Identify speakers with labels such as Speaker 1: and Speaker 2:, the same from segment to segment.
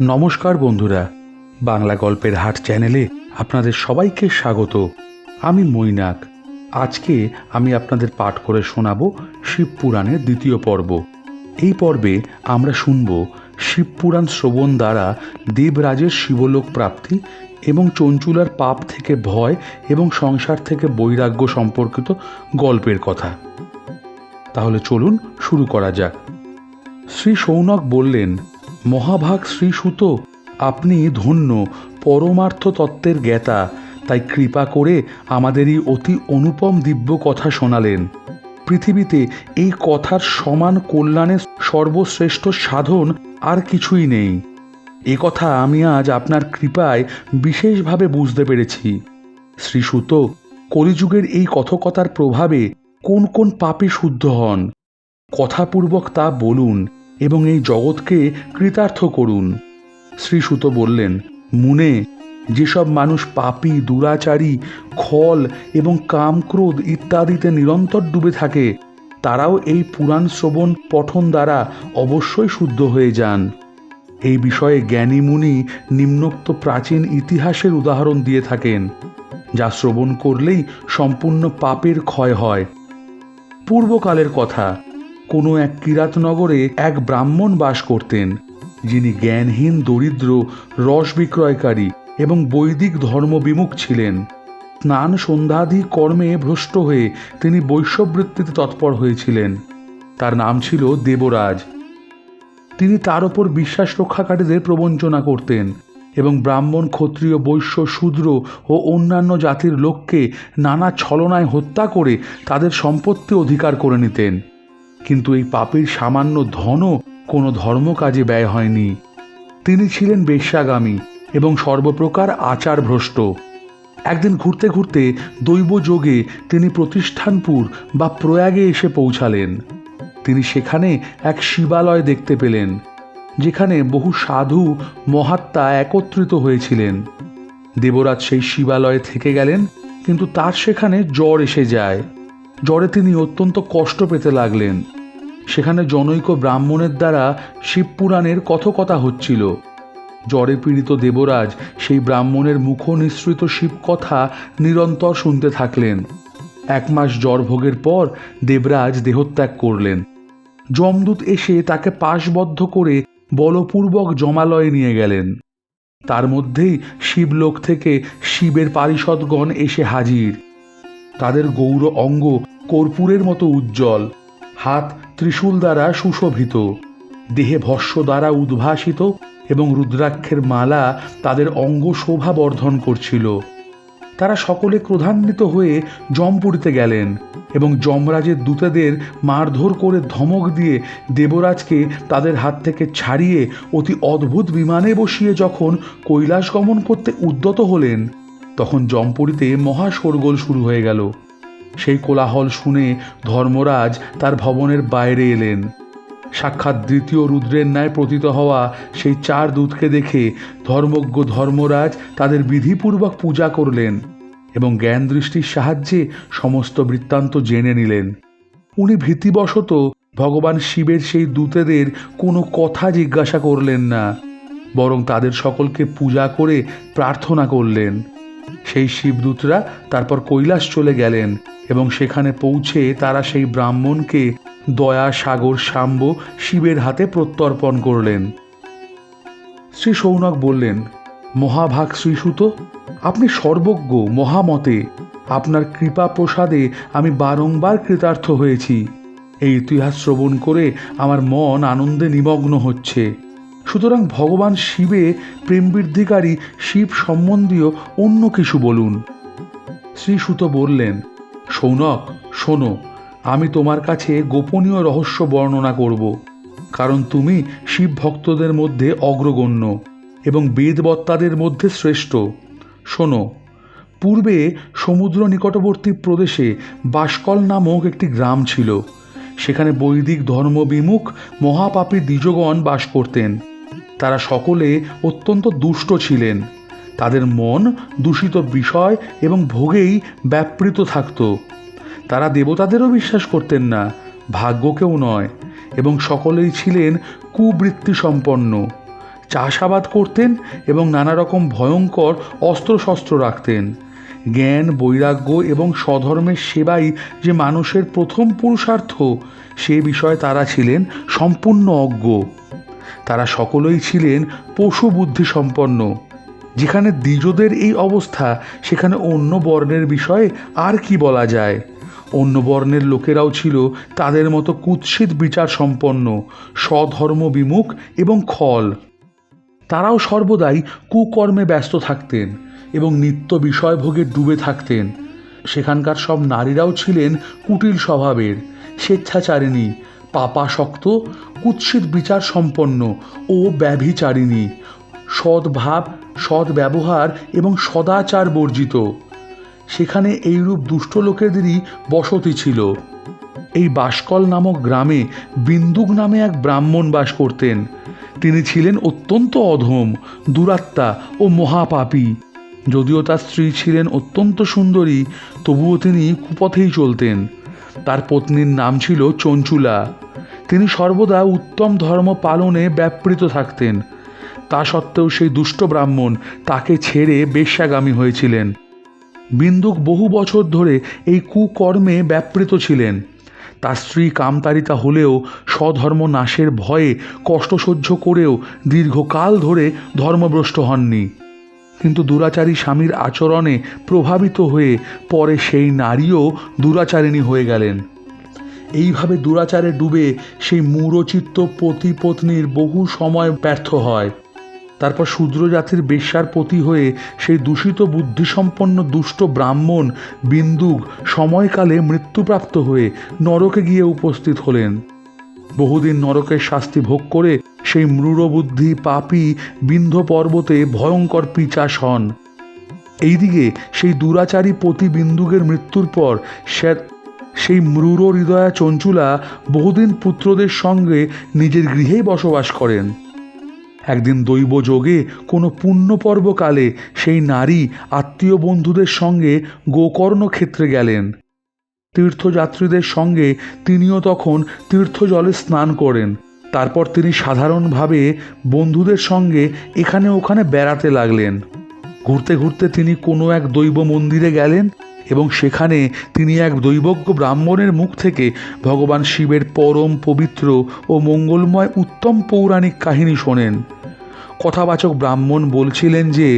Speaker 1: নমস্কার বন্ধুরা, বাংলা গল্পের হাট চ্যানেলে আপনাদের সবাইকে স্বাগত। আমি মৈনাক। আজকে আমি আপনাদের পাঠ করে শোনাব শিবপুরাণের দ্বিতীয় পর্ব। এই পর্বে আমরা শুনব শিবপুরাণ শ্রবণ দ্বারা দেবরাজের শিবলোক প্রাপ্তি এবং চঞ্চুলার পাপ থেকে ভয় এবং সংসার থেকে বৈরাগ্য সম্পর্কিত গল্পের কথা। তাহলে চলুন শুরু করা যাক। শ্রী সৌনক বললেন মহাভাগ শ্রী সুত আপনি ধন্য, পরমার্থ তত্ত্বের জ্ঞাতা, তাই কৃপা করে আমাদের এই অতি অনুপম দিব্য কথা শোনালেন। পৃথিবীতে এই কথার সমান কল্যাণের সর্বশ্রেষ্ঠ সাধন আর কিছুই নেই। এ কথা আমি আজ আপনার কৃপায় বিশেষভাবে বুঝতে পেরেছি। শ্রীসুত, কলিযুগের এই কথকতার প্রভাবে কোন কোন পাপে শুদ্ধ হন? কথাপূর্বক তা বলুন। এবং এই জগৎকে কৃতার্থ করুন। শ্রীসুত বললেন, মুনে, যেসব মানুষ পাপী, দুরাচারী, খল এবং কামক্রোধ ইত্যাদিতে নিরন্তর ডুবে থাকে, তারাও এই পুরাণ শ্রবণ পঠন দ্বারা অবশ্যই শুদ্ধ হয়ে যান। এই বিষয়ে জ্ঞানী মুনি নিম্নোক্ত প্রাচীন ইতিহাসের উদাহরণ দিয়ে থাকেন, যা শ্রবণ করলেই সম্পূর্ণ পাপের ক্ষয় হয়। পূর্বকালের কথা কোনো এক কিরাতনগরে এক ব্রাহ্মণ বাস করতেন, যিনি জ্ঞানহীন, দরিদ্র, রস বিক্রয়কারী এবং বৈদিক ধর্মবিমুখ ছিলেন। স্নান সন্ধ্যাদি কর্মে ভ্রষ্ট হয়ে তিনি বৈশ্যবৃত্তিতে তৎপর হয়েছিলেন। তার নাম ছিল দেবরাজ। তিনি তার ওপর বিশ্বাস রক্ষাকারীদের প্রবঞ্চনা করতেন এবং ব্রাহ্মণ, ক্ষত্রিয়, বৈশ্য, শূদ্র ও অন্যান্য জাতির লোককে নানা ছলনায় হত্যা করে তাদের সম্পত্তি অধিকার করে নিতেন। কিন্তু এই পাপের সামান্য ধনও কোনো ধর্মকাজে ব্যয় হয়নি। তিনি ছিলেন বেশ্যাগামী এবং সর্বপ্রকার আচার ভ্রষ্ট একদিন ঘুরতে ঘুরতে দৈব যোগে তিনি প্রতিষ্ঠানপুর বা প্রয়াগে এসে পৌঁছালেন। তিনি সেখানে এক শিবালয় দেখতে পেলেন, যেখানে বহু সাধু মহাত্মা একত্রিত হয়েছিলেন। দেবরাজ সেই শিবালয়ে থেকে গেলেন, কিন্তু তার সেখানে জ্বর এসে যায়। জ্বরে তিনি অত্যন্ত কষ্ট পেতে লাগলেন। সেখানে জনৈক ব্রাহ্মণের দ্বারা শিবপুরাণের কথকতা হচ্ছিল। জ্বরে পীড়িত দেবরাজ সেই ব্রাহ্মণের মুখ নিঃসৃত শিবকথা নিরন্তর শুনতে থাকলেন। এক মাস জ্বর ভোগের পর দেবরাজ দেহত্যাগ করলেন। যমদূত এসে তাকে পাশবদ্ধ করে বলপূর্বক জমালয়ে নিয়ে গেলেন। তার মধ্যেই শিবলোক থেকে শিবের পারিষদগণ এসে হাজির। তাদের গৌর অঙ্গ কর্পূরের মতো উজ্জ্বল। হাত ত্রিশূল দ্বারা সুশোভিত। দেহে ভস্য দ্বারা উদ্ভাসিত এবং রুদ্রাক্ষের মালা তাদের অঙ্গ শোভা বর্ধন করছিল। তারা সকলে ক্রোধান্বিত হয়ে জমপুরিতে গেলেন এবং যমরাজের দূতেদের মারধর করে ধমক দিয়ে দেবরাজকে তাদের হাত থেকে ছাড়িয়ে অতি অদ্ভুত বিমানে বসিয়ে যখন কৈলাস গমন করতে উদ্যত হলেন, তখন জমপুরিতে মহা শোরগোল শুরু হয়ে গেল। সেই কোলাহল শুনে ধর্মরাজ তার ভবনের বাইরে এলেন। সাক্ষাৎ দ্বিতীয় রুদ্রের ন্যায় প্রতীত হওয়া সেই চার দূতকে দেখে ধর্মজ্ঞ ধর্মরাজ তাদের বিধিপূর্বক পূজা করলেন এবং জ্ঞান দৃষ্টির সাহায্যে সমস্ত বৃত্তান্ত জেনে নিলেন। উনি ভীতিবশত ভগবান শিবের সেই দূতেদের কোনো কথা জিজ্ঞাসা করলেন না, বরং তাদের সকলকে পূজা করে প্রার্থনা করলেন। সেই শিবদূতরা তারপর কৈলাস চলে গেলেন এবং সেখানে পৌঁছে তারা সেই ব্রাহ্মণকে দয়া, সাগর, শাম্ব শিবের হাতে প্রত্যর্পণ করলেন। শ্রী সৌনক বললেন, মহাভাগ শ্রীসুত, আপনি সর্বজ্ঞ, মহামতে। আপনার কৃপা প্রসাদে আমি বারংবার কৃতার্থ হয়েছি। এই ইতিহাস শ্রবণ করে আমার মন আনন্দে নিমগ্ন হচ্ছে। সুতরাং ভগবান শিবে প্রেম বৃদ্ধিকারী শিব সম্বন্ধীয় অন্য কিছু বলুন। শ্রীসুত বললেন, সৌনক, শোনো, আমি তোমার কাছে গোপনীয় রহস্য বর্ণনা করব। কারণ তুমি শিব ভক্তদের মধ্যে অগ্রগণ্য এবং বেদবত্তাদের মধ্যে শ্রেষ্ঠ। শোনো, পূর্বে সমুদ্র নিকটবর্তী প্রদেশে বাসকল নামক একটি গ্রাম ছিল। সেখানে বৈদিক ধর্মবিমুখ মহাপাপী দ্বিজগণ বাস করতেন। তারা সকলে অত্যন্ত দুষ্ট ছিলেন। তাদের মন দূষিত বিষয় এবং ভোগেই ব্যাপৃত থাকত। তারা দেবতাদেরও বিশ্বাস করতেন না, ভাগ্যকেও নয়, এবং সকলেই ছিলেন কুবৃত্তি সম্পন্ন চাষাবাদ করতেন এবং নানা রকম ভয়ঙ্কর অস্ত্রশস্ত্র রাখতেন। জ্ঞান, বৈরাগ্য এবং স্বধর্মের সেবাই যে মানুষের প্রথম পুরুষার্থ, সে বিষয়ে তারা ছিলেন সম্পূর্ণ অজ্ঞ। তারা সকলেই ছিলেন পশু বুদ্ধি সম্পন্ন। যেখানে দ্বিজদের এই অবস্থা, সেখানে অন্য বর্ণের বিষয়ে আর কি বলা যায়? অন্য বর্ণের লোকেরাও ছিল তাদের মতো কুৎসিত বিচার সম্পন্ন, স্বধর্ম বিমুখ এবং খল। তারাও সর্বদাই কুকর্মে ব্যস্ত থাকতেন এবং নিত্য বিষয়ভোগে ডুবে থাকতেন। সেখানকার সব নারীরাও ছিলেন কুটিল স্বভাবের, স্বেচ্ছাচারিণী পাপাসক্ত, কুৎসিত বিচার সম্পন্ন ও ব্যভিচারিণী। সদ্ভাব, সদ্ব্যবহার এবং সদাচার বর্জিত। সেখানে এইরূপ দুষ্ট লোকেদেরই বসতি ছিল। এই বাসকল নামক গ্রামে বিন্দুক নামে এক ব্রাহ্মণ বাস করতেন। তিনি ছিলেন অত্যন্ত অধম, দুরাত্মা ও মহাপাপী। যদিও তার স্ত্রী ছিলেন অত্যন্ত সুন্দরী, তবুও তিনি কুপথেই চলতেন। তার পত্নীর নাম ছিল চঞ্চুলা। তিনি সর্বদা উত্তম ধর্ম পালনে ব্যাপৃত থাকতেন। তা সত্ত্বেও সেই দুষ্ট ব্রাহ্মণ তাকে ছেড়ে বেশ্যাগামী হয়েছিলেন। বিন্দুক বহু বছর ধরে এই কুকর্মে ব্যাপৃত ছিলেন। তার স্ত্রী কামতারিতা হলেও স্বধর্ম নাশের ভয়ে কষ্ট সহ্য করেও দীর্ঘকাল ধরে ধর্মভ্রষ্ট হননি। কিন্তু দুরাচারী স্বামীর আচরণে প্রভাবিত হয়ে পরে সেই নারীও দুরাচারিণী হয়ে গেলেন। এইভাবে দুরাচারে ডুবে সেই মূরচিত্ত পতি পত্নীর বহু সময় ব্যর্থ হয়। তারপর শূদ্র জাতির বেশ্যার পতি হয়ে সেই দূষিত বুদ্ধিসম্পন্ন দুষ্ট ব্রাহ্মণ বিন্দুক সময়কালে মৃত্যুপ্রাপ্ত হয়ে নরকে গিয়ে উপস্থিত হলেন। বহুদিন নরকের শাস্তি ভোগ করে সেই মৃরবুদ্ধি পাপী বিন্ধ পর্বতে ভয়ঙ্কর পিচাস হন এইদিকে সেই দুরাচারী পতি বিন্দুকের মৃত্যুর পর সে- সেই মৃর হৃদয়া চঞ্চুলা বহুদিন পুত্রদের সঙ্গে নিজের গৃহেই বসবাস করেন। একদিন দৈব যোগে কোনো পুণ্যপর্বকালে সেই নারী আত্মীয় বন্ধুদের সঙ্গে গোকর্ণ ক্ষেত্রে গেলেন। তীর্থযাত্রীদের সঙ্গে তিনিও তখন তীর্থজলে স্নান করেন। তারপর তিনি সাধারণভাবে বন্ধুদের সঙ্গে এখানে ওখানে বেড়াতে লাগলেন। ঘুরতে ঘুরতে তিনি কোনো এক দৈব মন্দিরে গেলেন এবং সেখানে তিনি এক দৈবজ্ঞ ব্রাহ্মণের মুখ থেকে ভগবান শিবের পরম পবিত্র ও মঙ্গলময় উত্তম পৌরাণিক কাহিনী শোনেন। কথাবাচক ব্রাহ্মণ বলছিলেন যে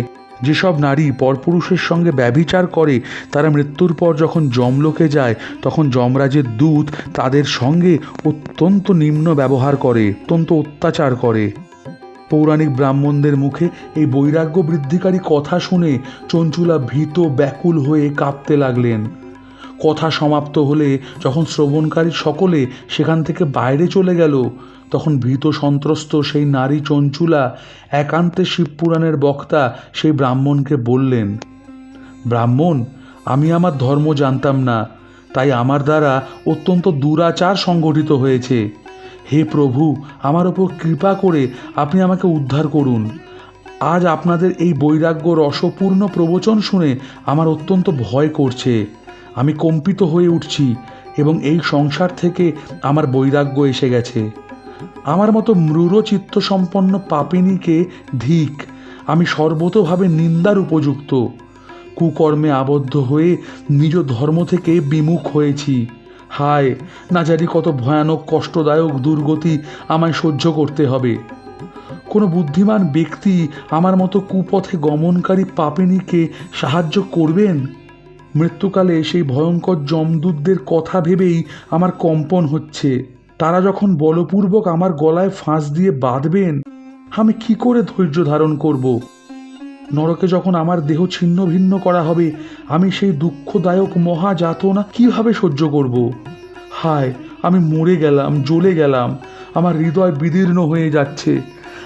Speaker 1: যেসব নারী পরপুরুষের সঙ্গে ব্যভিচার করে, তারা মৃত্যুর পর যখন যমলোকে যায়, তখন যমরাজের দূত তাদের সঙ্গে অত্যন্ত নিম্ন ব্যবহার করে, অত্যন্ত অত্যাচার করে। পৌরাণিক ব্রাহ্মণদের মুখে এই বৈরাগ্য বৃদ্ধিকারী কথা শুনে চঞ্চুলা ভীত ব্যাকুল হয়ে কাঁপতে লাগলেন। কথা সমাপ্ত হলে যখন শ্রবণকারী সকলে সেখান থেকে বাইরে চলে গেল, তখন ভীত সন্ত্রস্ত সেই নারী চঞ্চুলা, একান্তে শিবপুরাণের বক্তা সেই ব্রাহ্মণকে বললেন, ব্রাহ্মণ, আমি আমার ধর্ম জানতাম না, তাই আমার দ্বারা অত্যন্ত দুরাচার সংগঠিত হয়েছে। হে প্রভু, আমার ওপর কৃপা করে আপনি আমাকে উদ্ধার করুন। আজ আপনাদের এই বৈরাগ্য রসপূর্ণ প্রবচন শুনে আমার অত্যন্ত ভয় করছে। আমি কম্পিত হয়ে উঠছি এবং এই সংসার থেকে আমার বৈরাগ্য এসে গেছে। আমার মতো মৃরচিত্ত সম্পন্ন পাপিনীকে ধিক, আমি সর্বতোভাবে নিন্দার উপযুক্ত। কুকর্মে আবদ্ধ হয়ে নিজ ধর্ম থেকে বিমুখ হয়েছি। হায়, না জানি কত ভয়ানক কষ্টদায়ক দুর্গতি আমায় সহ্য করতে হবে। কোনো বুদ্ধিমান ব্যক্তি আমার মতো কুপথে গমনকারী পাপিনীকে সাহায্য করবেন? মৃত্যুকালে সেই ভয়ঙ্কর যমদূতদের কথা ভেবেই আমার কম্পন হচ্ছে। তারা যখন বলপূর্বক আমার গলায় ফাঁস দিয়ে বাঁধবেন, আমি কি করে ধৈর্য ধারণ করব? নরকে যখন আমার দেহ ছিন্ন ভিন্ন করা হবে, আমি সেই দুঃখদায়ক মহা যাতনা কীভাবে সহ্য করব? হায়, আমি মরে গেলাম, জ্বলে গেলাম, আমার হৃদয় বিদীর্ণ হয়ে যাচ্ছে।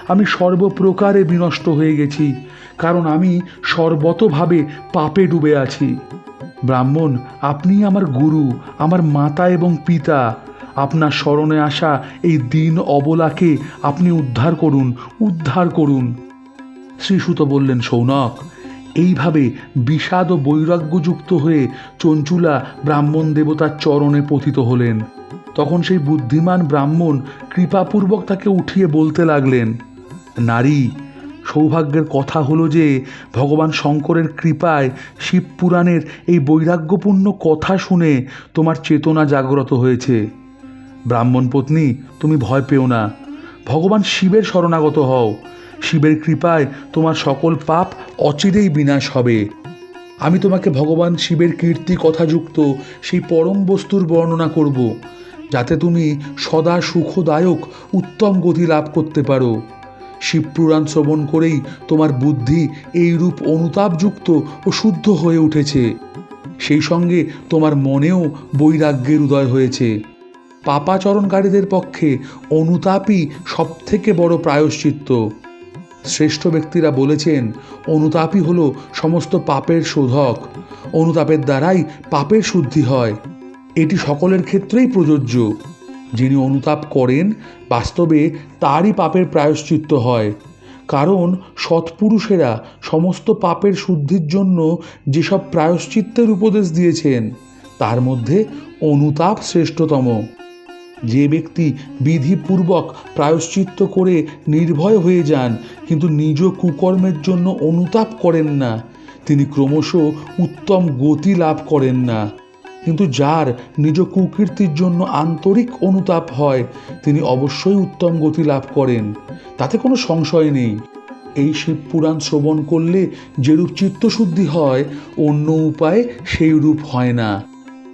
Speaker 1: আমি সর্বপ্রকারে বিনষ্ট হয়ে গেছি, কারণ আমি সর্বতভাবে পাপে ডুবে আছি। ব্রাহ্মণ আপনি আমার গুরু, আমার মাতা এবং পিতা। আপনার স্মরণে আসা এই দিন অবলাকে আপনি উদ্ধার করুন উদ্ধার করুন। শ্রীসুত বললেন, সৌনক, এইভাবে বিষাদ ও বৈরাগ্যযুক্ত হয়ে চঞ্চুলা ব্রাহ্মণ দেবতার চরণে পতিত হলেন। তখন সেই বুদ্ধিমান ব্রাহ্মণ কৃপাপূর্বক তাকে উঠিয়ে বলতে লাগলেন, নারী সৌভাগ্যের কথা হলো যে ভগবান শঙ্করের কৃপায় শিব পুরাণের এই বৈরাগ্যপূর্ণ কথা শুনে তোমার চেতনা জাগ্রত হয়েছে। ব্রাহ্মণ পত্নী, তুমি ভয় পেও না। ভগবান শিবের শরণাগত হও। শিবের কৃপায় তোমার সকল পাপ অচিরেই বিনাশ হবে। আমি তোমাকে ভগবান শিবের কীর্তি কথাযুক্ত সেই পরম বস্তুর বর্ণনা করব, যাতে তুমি সদা সুখদায়ক, উত্তম গতি লাভ করতে পারো। শিবপুরাণ শ্রবণ করেই তোমার বুদ্ধি এইরূপ অনুতাপযুক্ত ও শুদ্ধ হয়ে উঠেছে। সেই সঙ্গে তোমার মনেও বৈরাগ্যের উদয় হয়েছে। পাপাচরণকারীদের পক্ষে অনুতাপই সবথেকে বড় প্রায়শ্চিত্ত। শ্রেষ্ঠ ব্যক্তিরা বলেছেন, অনুতাপই হলো সমস্ত পাপের শোধক। অনুতাপের দ্বারাই পাপের শুদ্ধি হয়। এটি সকলের ক্ষেত্রেই প্রযোজ্য। যিনি অনুতাপ করেন, বাস্তবে তারই পাপের প্রায়শ্চিত্ত হয়। কারণ সৎপুরুষেরা সমস্ত পাপের শুদ্ধির জন্য যেসব প্রায়শ্চিত্তের উপদেশ দিয়েছেন, তার মধ্যে অনুতাপ শ্রেষ্ঠতম। যে ব্যক্তি বিধিপূর্বক প্রায়শ্চিত্ত করে নির্ভয় হয়ে যান, কিন্তু নিজ কুকর্মের জন্য অনুতাপ করেন না, তিনি ক্রমশ উত্তম গতি লাভ করেন না। কিন্তু যার নিজ কুকীর্তির জন্য আন্তরিক অনুতাপ হয়, তিনি অবশ্যই উত্তম গতি লাভ করেন। তাতে কোনো সংশয় নেই। এই শিব পুরাণ শ্রবণ করলে যেরূপ চিত্তশুদ্ধি হয়, অন্য উপায়ে সেই রূপ হয় না।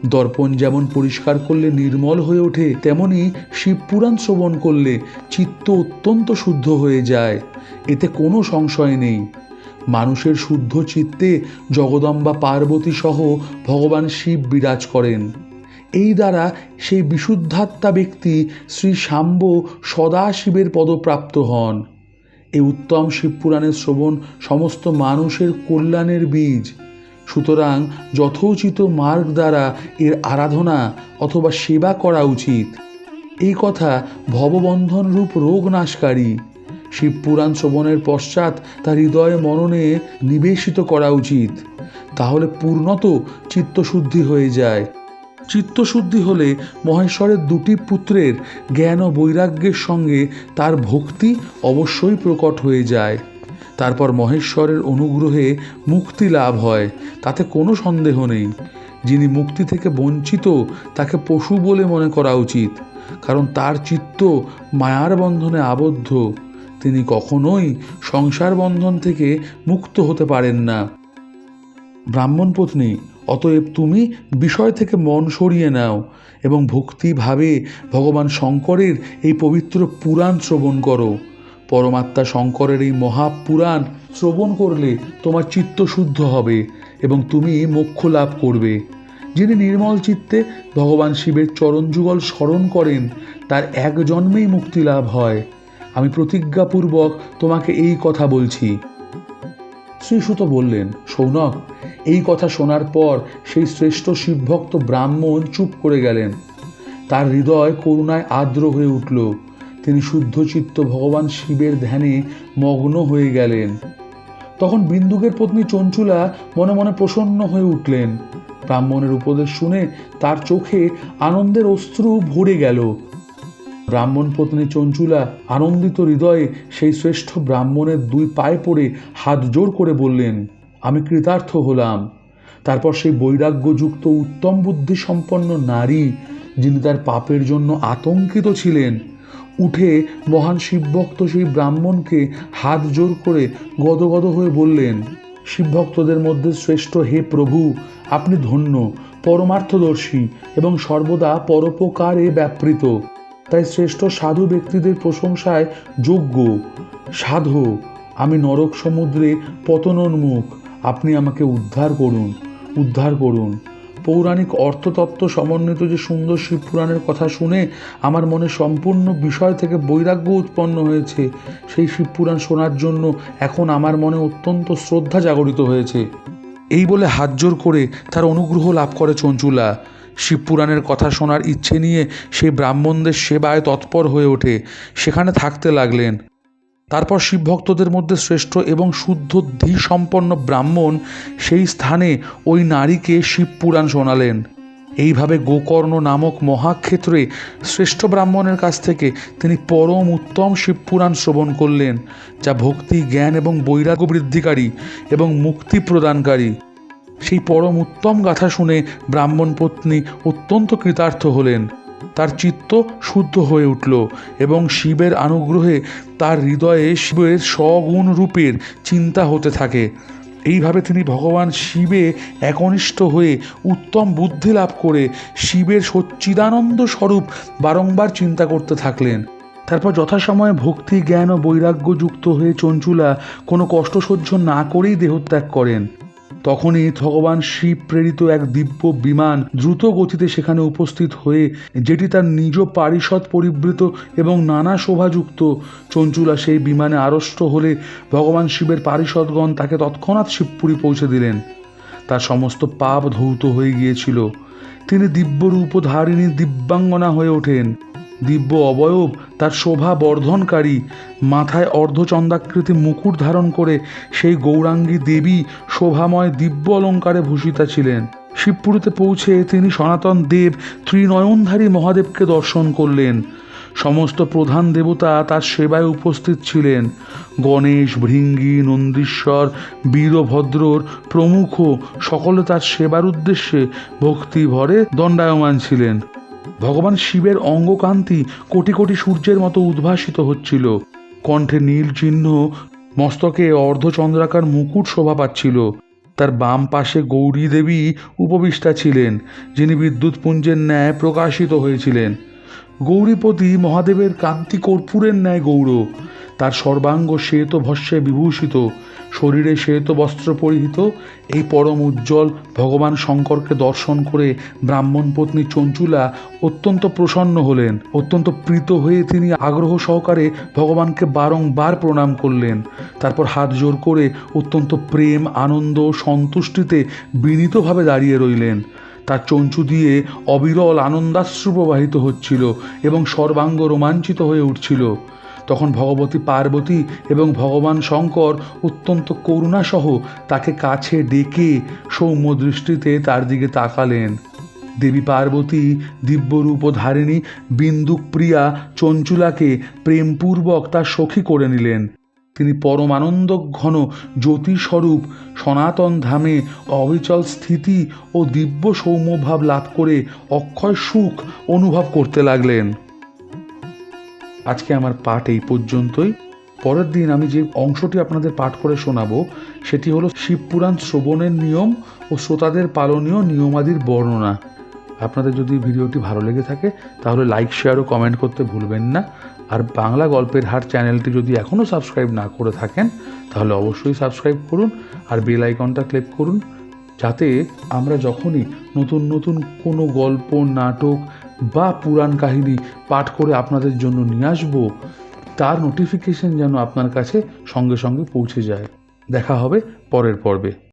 Speaker 1: দর্পণ যেমন পরিষ্কার করলে নির্মল হয়ে ওঠে, তেমনি শিবপুরাণ শ্রবণ করলে চিত্ত অত্যন্ত শুদ্ধ হয়ে যায়। এতে কোনো সংশয় নেই। মানুষের শুদ্ধ চিত্তে জগদম্বা পার্বতী সহ ভগবান শিব বিরাজ করেন। এই দ্বারা সেই বিশুদ্ধাত্মা ব্যক্তি শ্রী শাম্ব সদা শিবের পদপ্রাপ্ত হন। এই উত্তম শিবপুরাণের শ্রবণ সমস্ত মানুষের কল্যাণের বীজ। সুতরাং যথোচিত মার্গ দ্বারা এর আরাধনা অথবা সেবা করা উচিত। এই কথা ভববন্ধন রূপ রোগ নাশকারী শিবপুরাণ শ্রবণের পশ্চাৎ তার হৃদয়ে মননে নিবেশিত করা উচিত। তাহলে পূর্ণত চিত্তশুদ্ধি হয়ে যায়। চিত্তশুদ্ধি হলে মহেশ্বরের দুটি পুত্রের জ্ঞান ও বৈরাগ্যের সঙ্গে তার ভক্তি অবশ্যই প্রকট হয়ে যায়। তারপর মহেশ্বরের অনুগ্রহে মুক্তি লাভ হয়, তাতে কোনো সন্দেহ নেই। যিনি মুক্তি থেকে বঞ্চিত, তাকে পশু বলে মনে করা উচিত, কারণ তার চিত্ত মায়ার বন্ধনে আবদ্ধ। তিনি কখনোই সংসার বন্ধন থেকে মুক্ত হতে পারেন না। ব্রাহ্মণ পত্নী, অতএব তুমি বিষয় থেকে মন সরিয়ে নাও এবং ভক্তিভাবে ভগবান শঙ্করের এই পবিত্র পুরাণ শ্রবণ করো। পরমাত্মা শঙ্করের এই মহাপুরাণ শ্রবণ করলে তোমার চিত্ত শুদ্ধ হবে এবং তুমি মোক্ষ লাভ করবে। যিনি নির্মল চিত্তে ভগবান শিবের চরণযুগল স্মরণ করেন, তার এক জন্মেই মুক্তি লাভ হয়। আমি প্রতিজ্ঞাপূর্বক তোমাকে এই কথা বলছি। শ্রীসুত বললেন, সৌনক, এই কথা শোনার পর সেই শ্রেষ্ঠ শিবভক্ত ব্রাহ্মণ চুপ করে গেলেন। তার হৃদয় করুণায় আর্দ্র হয়ে উঠল। তিনি শুদ্ধচিত্ত ভগবান শিবের ধ্যানে মগ্ন হয়ে গেলেন। তখন বিন্দুকের পত্নী চঞ্চুলা মনে মনে প্রসন্ন হয়ে উঠলেন। ব্রাহ্মণের উপদেশ শুনে তার চোখে আনন্দের অশ্রু ভরে গেল। ব্রাহ্মণ পত্নী চঞ্চুলা আনন্দিত হৃদয়ে সেই শ্রেষ্ঠ ব্রাহ্মণের দুই পায়ে পড়ে হাত জোর করে বললেন, আমি কৃতার্থ হলাম। তারপর সেই বৈরাগ্যযুক্ত উত্তম বুদ্ধি সম্পন্ন নারী, যিনি তার পাপের জন্য আতঙ্কিত ছিলেন, উঠে মহান শিবভক্ত সেই ব্রাহ্মণকে হাত জোর করে গদগদ হয়ে বললেন, শিবভক্তদের মধ্যে শ্রেষ্ঠ হে প্রভু, আপনি ধন্য, পরমার্থদর্শী এবং সর্বদা পরোপকারে ব্যাপৃত। তাই শ্রেষ্ঠ সাধু ব্যক্তিদের প্রশংসায় যোগ্য। সাধু, আমি নরক সমুদ্রে পতনোন্মুখ আপনি আমাকে উদ্ধার করুন উদ্ধার করুন। পৌরাণিক অর্থতত্ত্ব সমন্বিত যে সুন্দর শিবপুরাণের কথা শুনে আমার মনে সম্পূর্ণ বিষয় থেকে বৈরাগ্য উৎপন্ন হয়েছে, সেই শিবপুরাণ শোনার জন্য এখন আমার মনে অত্যন্ত শ্রদ্ধা জাগরিত হয়েছে। এই বলে হাত জোর করে তার অনুগ্রহ লাভ করে চঞ্চুলা। শিবপুরাণের কথা শোনার ইচ্ছে নিয়ে সেই ব্রাহ্মণদের সেবায় তৎপর হয়ে ওঠে। সেখানে থাকতে লাগলেন। তারপর শিবভক্তদের মধ্যে শ্রেষ্ঠ এবং শুদ্ধ ধী সম্পন্ন ব্রাহ্মণ সেই স্থানে ওই নারীকে শিবপুরাণ শোনালেন। এইভাবে গোকর্ণ নামক মহাক্ষেত্রে শ্রেষ্ঠ ব্রাহ্মণের কাছ থেকে তিনি পরম উত্তম শিবপুরাণ শ্রবণ করলেন, যা ভক্তি, জ্ঞান এবং বৈরাগ্য বৃদ্ধিকারী এবং মুক্তি প্রদানকারী। সেই পরম উত্তম গাথা শুনে ব্রাহ্মণ পত্নী অত্যন্ত কৃতার্থ হলেন। তার চিত্ত শুদ্ধ হয়ে উঠল এবং শিবের আনুগ্রহে তার হৃদয়ে শিবের সগুণ রূপের চিন্তা হতে থাকে। এইভাবে তিনি ভগবান শিবে একনিষ্ঠ হয়ে উত্তম বুদ্ধি লাভ করে শিবের সচ্চিদানন্দ স্বরূপ বারংবার চিন্তা করতে থাকলেন। তারপর যথাসময়ে ভক্তি, জ্ঞান ও বৈরাগ্য যুক্ত হয়ে চঞ্চুলা কোনো কষ্ট সহ্য না করেই দেহত্যাগ করেন। তখনই ভগবান শিব প্রেরিত এক দিব্য বিমান দ্রুত গতিতে সেখানে উপস্থিত হয়ে, যেটি তার নিজ পারিষদ পরিবৃত এবং নানা শোভাযুক্ত চঞ্চুলা সেই বিমানে আড়ষ্ট হলে ভগবান শিবের পারিষদগণ তাকে তৎক্ষণাৎ শিবপুরী পৌঁছে দিলেন। তার সমস্ত পাপ ধৌত হয়ে গিয়েছিল। তিনি দিব্য রূপধারিণী দিব্যাঙ্গনা হয়ে ওঠেন। দিব্য অবয়ব, তার শোভা বর্ধনকারী। মাথায় অর্ধচন্দ্রাকৃতি মুকুট ধারণ করে সেই গৌরাঙ্গী দেবী শোভাময় দিব্য অলঙ্কারে ভূষিতা ছিলেন। শিবপুরীতে পৌঁছে তিনি সনাতন দেব ত্রিনয়নধারী মহাদেবকে দর্শন করলেন। সমস্ত প্রধান দেবতা তার সেবায় উপস্থিত ছিলেন। গণেশ, ভৃঙ্গি, নন্দীশ্বর, বীরভদ্রর প্রমুখ সকলে তার সেবার উদ্দেশ্যে ভক্তি ভরে দণ্ডায়মান ছিলেন। ভগবান শিবের অঙ্গকান্তি কোটি কোটি সূর্যের মতো উদ্ভাসিত হচ্ছিল। কণ্ঠে নীল চিহ্ন, মস্তকে অর্ধচন্দ্রাকার মুকুট শোভা পাচ্ছিল। তার বাম পাশে গৌরী দেবী উপবিষ্টা ছিলেন, যিনি বিদ্যুৎপুঞ্জের ন্যায় প্রকাশিত হয়েছিলেন। গৌরীপতি মহাদেবের কান্তি কর্পূরের ন্যায় গৌর। তার সর্বাঙ্গ শ্বেত ভস্যে বিভূষিত। শরীরে শ্বেত বস্ত্র পরিহিত, এই পরম উজ্জ্বল ভগবান শঙ্করকে দর্শন করে ব্রাহ্মণ পত্নী চঞ্চুলা অত্যন্ত প্রসন্ন হলেন। অত্যন্ত প্রীত হয়ে তিনি আগ্রহ সহকারে ভগবানকে বারংবার প্রণাম করলেন। তারপর হাত জোর করে অত্যন্ত প্রেম, আনন্দ সন্তুষ্টিতে বিনীতভাবে দাঁড়িয়ে রইলেন। তার চঞ্চু দিয়ে অবিরল আনন্দাশ্রু প্রবাহিত হচ্ছিল এবং সর্বাঙ্গ রোমাঞ্চিত হয়ে উঠছিল। তখন ভগবতী পার্বতী এবং ভগবান শঙ্কর অত্যন্ত করুণাসহ তাকে কাছে ডেকে সৌম্য দৃষ্টিতে তার দিকে তাকালেন। দেবী পার্বতী দিব্যরূপ ধারিণী বিন্দুপ্রিয়া, চঞ্চুলাকে প্রেমপূর্বক তার সখী করে নিলেন। তিনি পরমানন্দ ঘন জ্যোতিস্বরূপ সনাতন ধামে অবিচল স্থিতি ও দিব্য সৌম্যভাব লাভ করে অক্ষয় সুখ অনুভব করতে লাগলেন। আজকে আমার পাঠ এই পর্যন্তই। পরের দিন আমি যে অংশটি আপনাদের পাঠ করে শোনাবো, সেটি হলো শিবপুরাণ শ্রবণের নিয়ম ও শ্রোতাদের পালনীয় নিয়মাদির বর্ণনা। আপনাদের যদি ভিডিওটি ভালো লেগে থাকে, তাহলে লাইক, শেয়ার ও কমেন্ট করতে ভুলবেন না। আর বাংলা গল্পের হাট চ্যানেলটি যদি এখনও সাবস্ক্রাইব না করে থাকেন, তাহলে অবশ্যই সাবস্ক্রাইব করুন আর বেল আইকনটা ক্লিক করুন, যাতে আমরা যখনই নতুন নতুন কোনো গল্প, নাটক বা পুরাণ কাহিনী পাঠ করে আপনাদের জন্য নিয়ে আসব, তার নোটিফিকেশন যেন আপনার কাছে সঙ্গে সঙ্গে পৌঁছে যায়। দেখা হবে পরের পর্বে।